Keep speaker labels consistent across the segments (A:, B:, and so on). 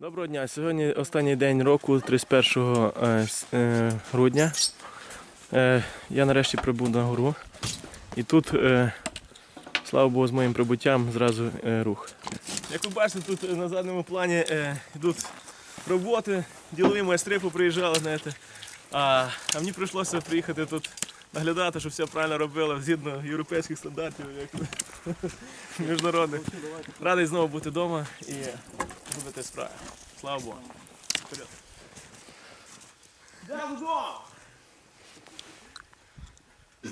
A: Доброго дня. Сьогодні останній день року, 31 е, е, грудня. Е, Я нарешті прибув на гору. І тут, слава Богу, з моїм прибуттям зразу рух. Як ви бачите, тут на задньому плані йдуть роботи, ділові майстри поприїжджали, знаєте. А мені прийшлося приїхати тут наглядати, щоб все правильно робили згідно європейських стандартів, як міжнародних. Радий знову бути вдома і робити справи. Слава Богу. Вперед.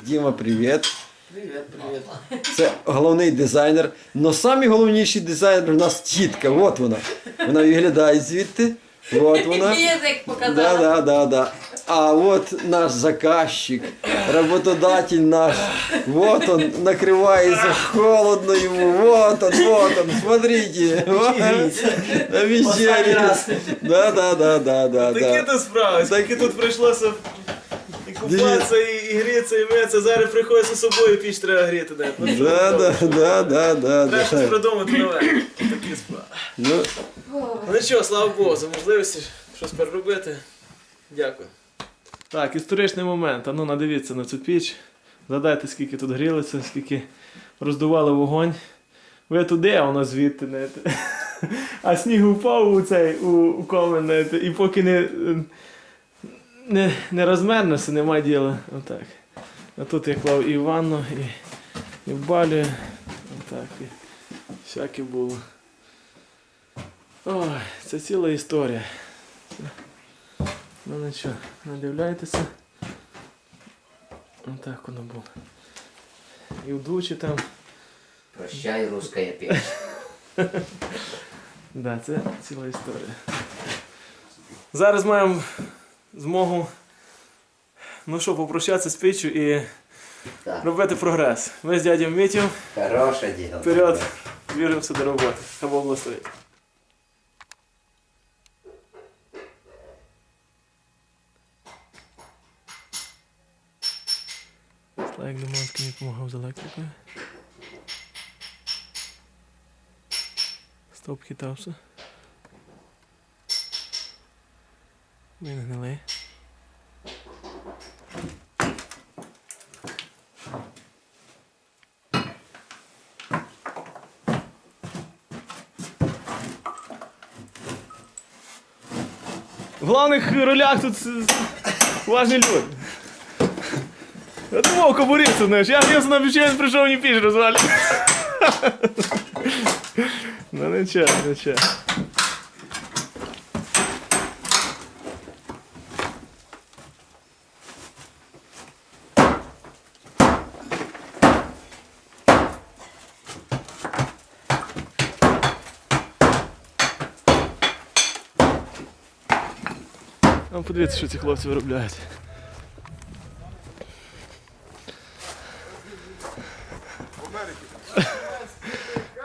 B: Діма, привіт. Це головний дизайнер. Но самий головніший дизайнер у нас тітка. От вона. Вона виглядає звідти. От вона.
C: Язик
B: Да, да, да, да. А от наш заказчик, работодатель наш. Вот он накрывается холодно ему. Вот он, вот он, смотрите. На вечере. Да, да, да, да, да,
A: Такі
B: да.
A: то справи, скільки тут прийшлося і купатися, і, і грітися, і митися. Зараз приходиться з собою піч треба гріти. що
B: Да, да, да, да, да,
A: Треба щось придумати нове. Такі справи.
B: Ну,
A: Ну нічого, слава Богу, за можливості щось переробити. Дякую. Так, історичний момент. А ну надивіться на цю піч. Згадайте, скільки тут грілося, скільки роздували вогонь. Ви туди, а воно звідти. знаєте. А сніг упав у цей у, у комен, знаєте, і поки не, не, не розмернеться, немає діла. Отак. А тут я клав і ванну, і, і в балю. Отак. І всяке було. Ой, це ціла історія. Ну нічого, надивляйтеся. Отак воно було. І в дучі там.
C: Прощай, русская песня.
A: Да, це ціла історія. Зараз маємо змогу ну що, попрощатися з піччю і
C: Так.
A: робити прогрес. Ми з дядем Мітю
C: Хорошее дело.
A: вперед, віримося до роботи. Хай Бог благословить. Слайк Доманський мені допомагав з електрикою. Стоп хитався. Він гнилий. В главних ролях тут с- важні люди. Я думав, кобуриться, знаєш. Я я на бюджет прийшов не піч розвалі. Ну нічого, нічого. Ну, подивіться, що ці хлопці виробляють.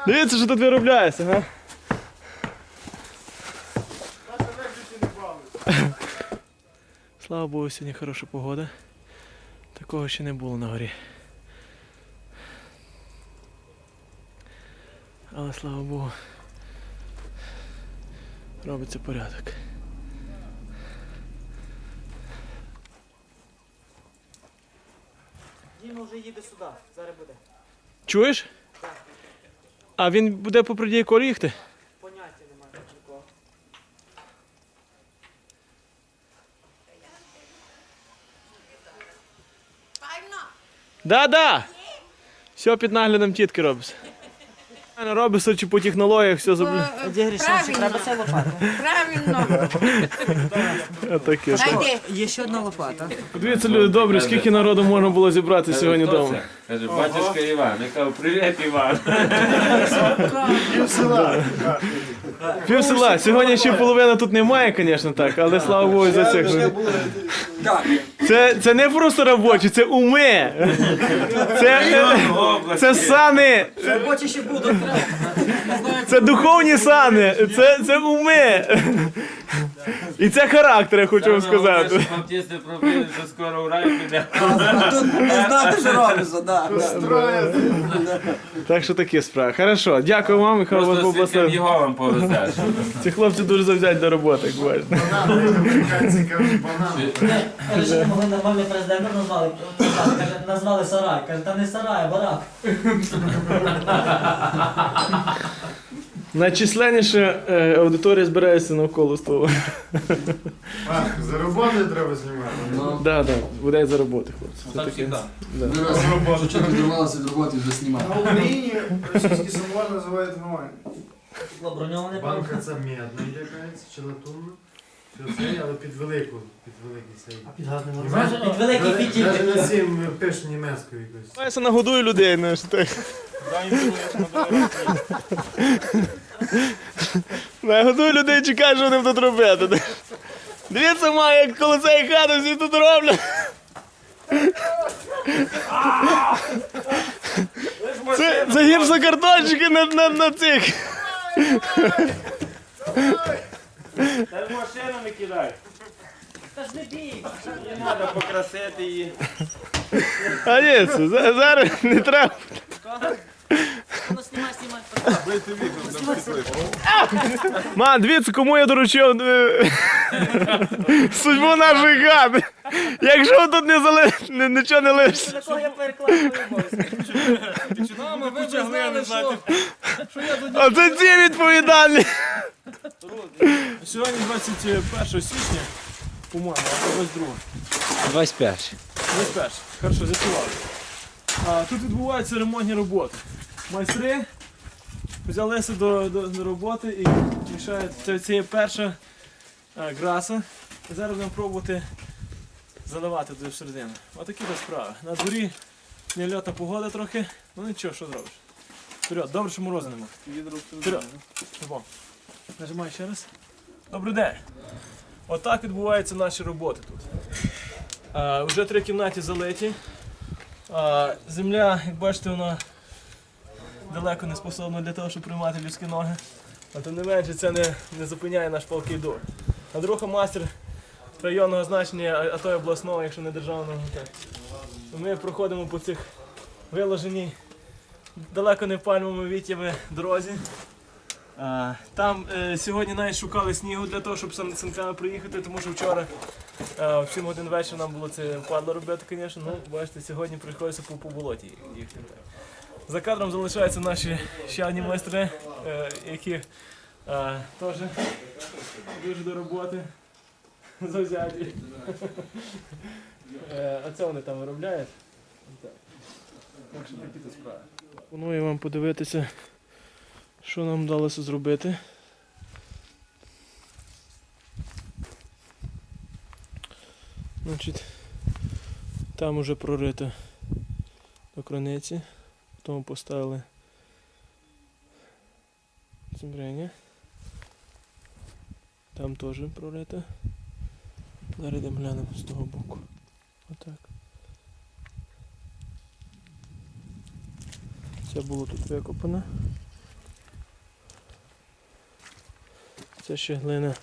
A: Дивіться, що тут виробляється, га? Слава Богу, сьогодні хороша погода. Такого ще не було на горі. Але слава Богу. Робиться порядок.
D: Діма вже їде сюди, зараз буде.
A: Чуєш? А він буде по продії колі їхати?
D: Поняття немає нікого.
A: Да, да. Все під наглядом тітки робиться. Робиться чи по технологіях все забув.
D: Це лопата.
E: Правильно.
A: Таке.
E: Найди.
D: Є ще одна лопата.
A: Дивіться, люди добрі, скільки народу можна було зібрати сьогодні вдома.
F: Каже, батюшка Іван. Я кажу, привіт, Іван.
A: Пів села. Сьогодні ще половина тут немає, звісно, так, але слава Богу за цих. Це, це не просто робочі, це уми. Це, це сани.
D: Робочі ще будуть.
A: Це духовні сани. Це, це уми. І це характер, я хочу вам сказати.
F: Баптисти пробили, що скоро в рай піде.
B: Тут не знати, що робиться, да.
A: Так що такі справи. Хорошо, дякую вам і хай вас
F: Просто свідкам
A: благословить.
F: його вам повезеш.
A: Ці хлопці дуже завзять до роботи, як бачите.
E: Каже, що не могли нормальний президента назвали. Каже, назвали сарай. Каже, та не сарай, а барак.
A: Найчисленніша е, аудиторія збирається навколо столу.
G: За роботою треба знімати.
B: Ну,
A: Да, да, буде за роботи, хлопці. Це таке. Да.
B: Що не відривалося від роботи вже знімати.
G: На Україні російський самовар називають нормально.
E: Броньований
G: Банка це медна якась, чи латунна. Все це, але під велику, під великий цей.
E: Під газним
G: Німець-
E: Під великий фітіль.
G: Навіть на сім пише німецькою якось.
A: Я нагодую людей, не що так. Нагодую людей, чекаю, що вони будуть робити. Дивіться, має, як коло цієї хати всі тут роблять. Це, це гіпсокартончики на, на, на цих.
F: Та машину не кидай.
E: Та ж не бій.
F: Не треба покрасити її.
A: А ні, це, за- зараз не треба. Ман, дивіться, кому я доручив е, судьбу нашої хати. Якщо ви тут не зали... не- нічого не лишиться.
E: Для кого я перекладаю обов'язки?
A: А це ці відповідальні.
H: Сьогодні 21 січня, по-моєму, а 22.
C: 25.
H: 21. Хорошо, з'ясували. Тут відбуваються ремонтні роботи. Майстри взялися до, до, до роботи і мішають. Це, це є перша а, граса. І зараз будемо пробувати заливати туди всередину. Отакі то справи. На дворі нельотна погода трохи. Ну нічого, що зробиш. Вперед, добре, що морозу нема. Вперед. Нажимай ще раз. Добрий день. Отак відбуваються наші роботи тут. А, вже три кімнаті залиті. Земля, як бачите, вона далеко не способна для того, щоб приймати людські ноги. А тим не менше це не, не зупиняє наш палкий дух. А друга мастер районного значення, а, то й обласного, якщо не державного. Так. Ми проходимо по цих виложеній далеко не пальмовими вітями дорозі. Там е, сьогодні навіть шукали снігу для того, щоб сан- санками приїхати, тому що вчора е, в 7 годин вечора нам було це впадло робити, звісно. Ну, бачите, сьогодні приходиться по, по болоті їхати. За кадром залишаються наші ще одні майстри, е, які теж дуже до роботи завзяті. А це вони там виробляють. Так що такі то справи.
A: Пропоную вам подивитися, що нам вдалося зробити. Значить, там уже прорито до криниці, потім поставили земляння. Там теж прорито. Зараз йдемо глянемо з того боку. Отак. Це було тут викопано. Це ще глина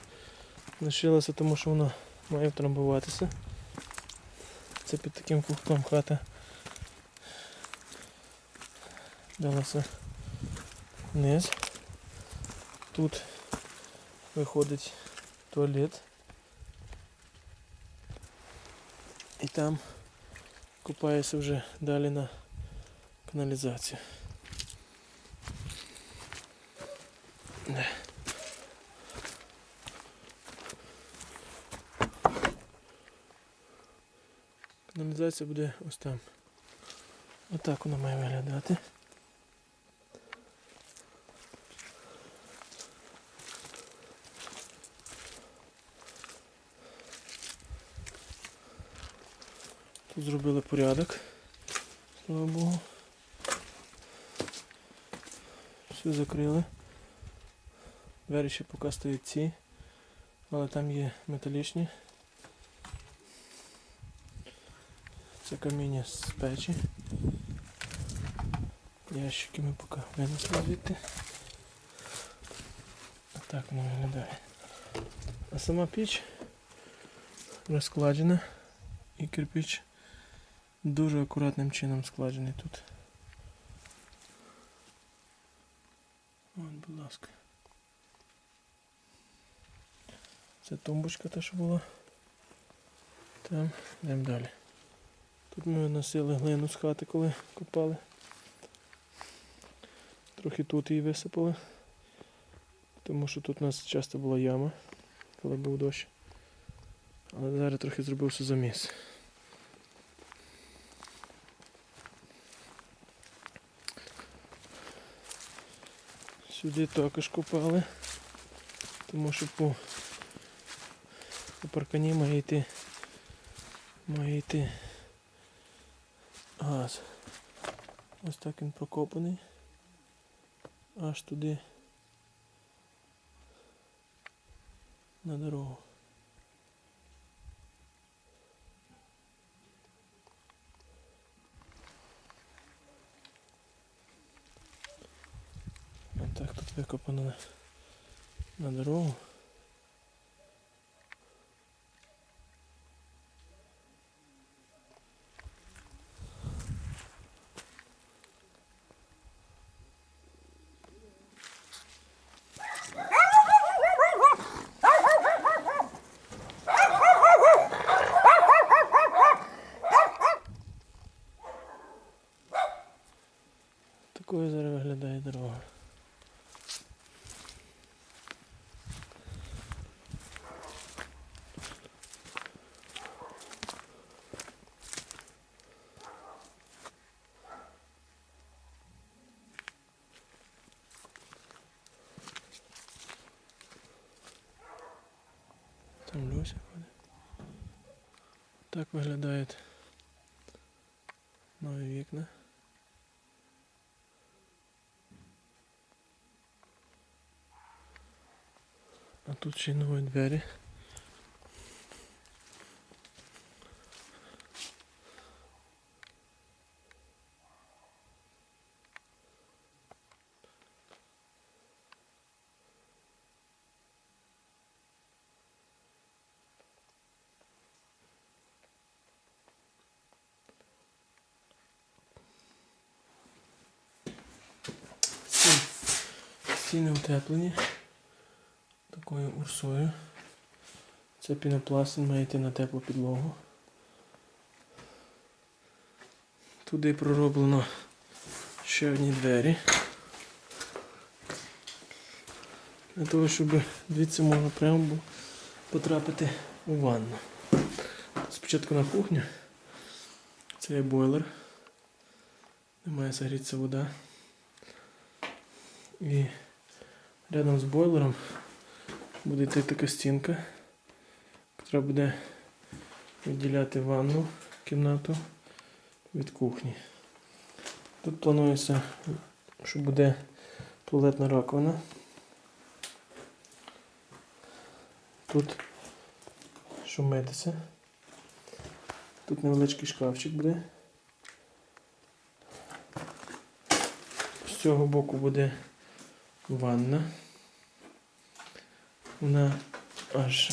A: лишилася, тому що вона має втрамбуватися. Це під таким кухтом хата далася вниз. Тут виходить туалет. І там купається вже далі на каналізацію. Каналізація буде ось там. Отак вона має виглядати. Тут зробили порядок. Слава Богу. Все закрили. Двері ще поки стоять ці, але там є металічні. Це каміння з печі. Ящики ми поки винесли звідти. Так воно виглядає. А сама піч розкладена і кирпич дуже акуратним чином складений тут. От, будь ласка. Це тумбочка та, що була. Там, йдемо далі. Тут ми носили глину з хати, коли копали. Трохи тут її висипали. Тому що тут у нас часто була яма, коли був дощ. Але зараз трохи зробився заміс. Сюди також копали, тому що по, по паркані має йти, має йти газ. Ось так він прокопаний. Аж туди на дорогу. Ось так тут викопано на, на дорогу. Такою зараз виглядає дорога. Там Люся ходить. Так виглядають нові вікна. А тут ще й нові двері. Стіни утеплені такою урсою. Це пінопласт, він має йти на теплу підлогу. Туди пророблено ще одні двері. Для того, щоб звідси можна прямо потрапити у ванну. Спочатку на кухню. Це є бойлер. Де має загрітися вода. І рядом з бойлером буде йти така стінка, яка буде відділяти ванну кімнату від кухні. Тут планується, що буде туалетна раковина. Тут що митися. Тут невеличкий шкафчик буде. З цього боку буде ванна. Вона аж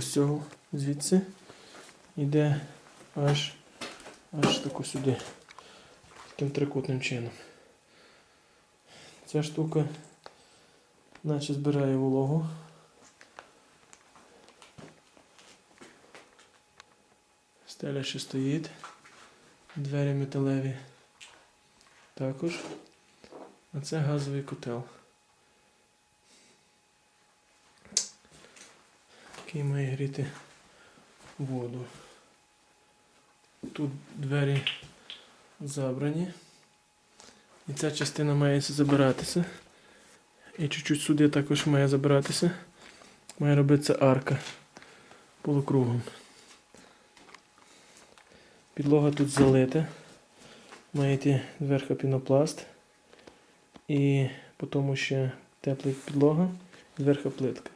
A: з цього звідси йде аж аж тако сюди. Таким трикутним чином. Ця штука наче збирає вологу. Стеля ще стоїть. Двері металеві також. А це газовий котел. Який має гріти воду. Тут двері забрані. І ця частина має забиратися. І чуть-чуть сюди також має забиратися. Має робитися арка полукругом. Підлога тут залита. Має йти зверху пінопласт. І потім ще тепла підлога, зверху плитка.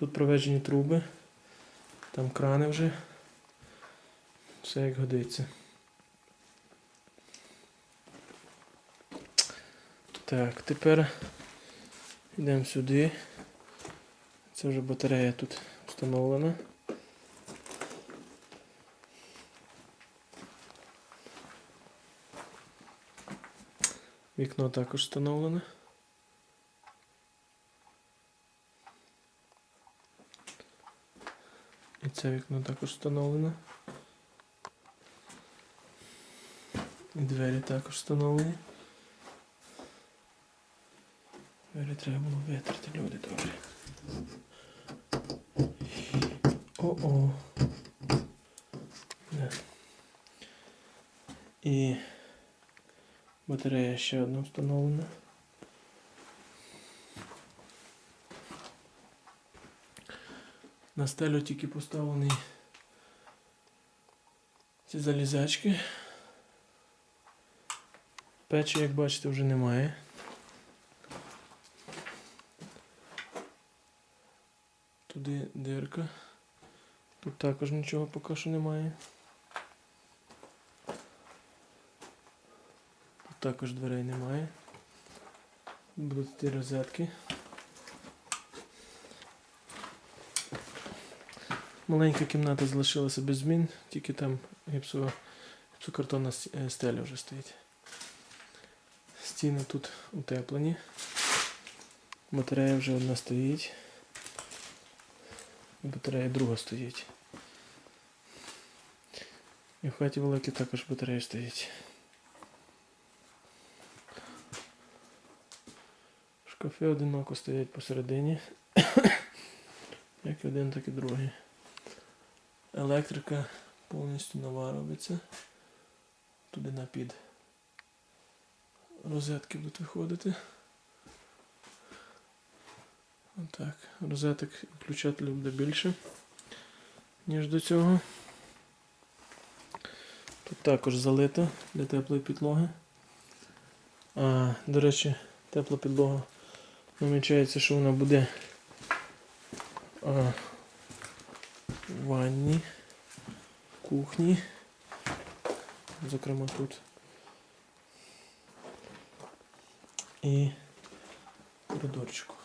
A: Тут проведені труби, там крани вже. Все як годиться. Так, тепер йдемо сюди. Це вже батарея тут встановлена. Вікно також встановлене. Це вікно також встановлене. І двері також встановлені. Двері треба було витерти, люди добрі. О-о. Да. І батарея ще одна встановлена. На стелю тільки поставлені ці залізачки. Печі, як бачите, вже немає. Туди дирка. Тут також нічого поки що немає. Тут також дверей немає. Будуть ті розетки. Маленька кімната залишилася без змін, тільки там гіпсова, гіпсокартонна е, стеля вже стоїть. Стіни тут утеплені. Батарея вже одна стоїть. І батарея друга стоїть. І в хаті великій також батарея стоїть. Шкафи одиноко стоять посередині. Як один, так і другий. Електрика повністю нова робиться. Туди на під розетки будуть виходити. Отак. Розеток включателів буде більше, ніж до цього. Тут також залито для теплої підлоги. А, до речі, тепла підлога намічається, що вона буде а, ванні, кухні, зокрема тут. І коридорчику.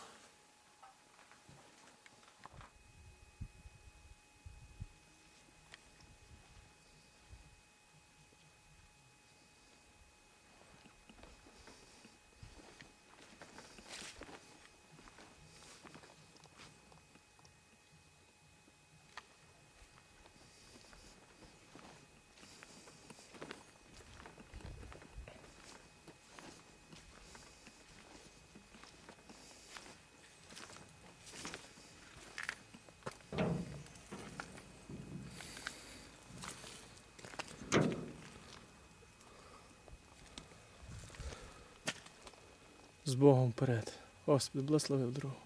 A: З Богом вперед. Господи, благословив дорогу.